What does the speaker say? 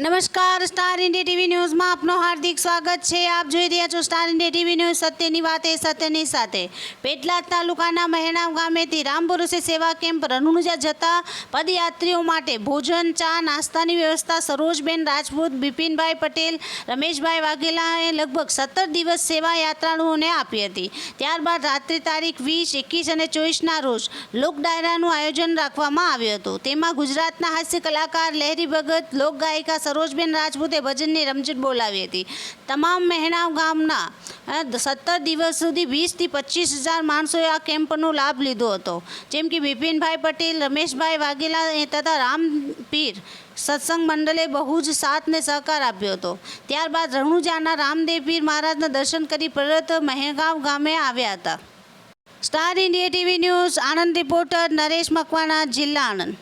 નમસ્કાર star India TV ન્યૂઝમાં આપનું હાર્દિક સ્વાગત છે. આપ જોઈ રહ્યા છો સ્ટાર ઇન્ડિયા ટીવી ન્યૂઝ. સત્યની વાતે, સત્યની સાથે. પેટલાદ તાલુકાના મહેણામ ગામેથી રામપુરુષે સેવા કેમ્પ રણુજા જતા પદયાત્રીઓ માટે ભોજન, ચા, નાસ્તાની વ્યવસ્થા સરોજબેન રાજપૂત, બિપિનભાઈ પટેલ, રમેશભાઈ વાઘેલાએ લગભગ સત્તર દિવસ સેવા યાત્રાળુઓને આપી હતી. ત્યારબાદ રાત્રિ તારીખ વીસ, એકવીસ અને ચોવીસના રોજ લોક ડાયરાનું આયોજન રાખવામાં આવ્યું હતું. તેમાં ગુજરાતના હાસ્ય કલાકાર લહેરી ભગત, લોકગાયિકા સરોજબેન રાજપૂતે ભજનની રમઝટ બોલાવી હતી. તમામ મહેણાવ ગામના સત્તર દિવસ સુધી વીસથી પચીસ હજાર માણસોએ આ કેમ્પનો લાભ લીધો હતો. જેમ કે બિપિનભાઈ પટેલ, રમેશભાઈ વાઘેલા તથા રામપીર સત્સંગ મંડળે બહુ જ સાથને સહકાર આપ્યો હતો. ત્યારબાદ રણુજાના રામદેવ પીર મહારાજના દર્શન કરી પરત મહેગાંવ ગામે આવ્યા હતા. Star India TV news Anand reporter Naresh Makwana, જિલ્લા આણંદ.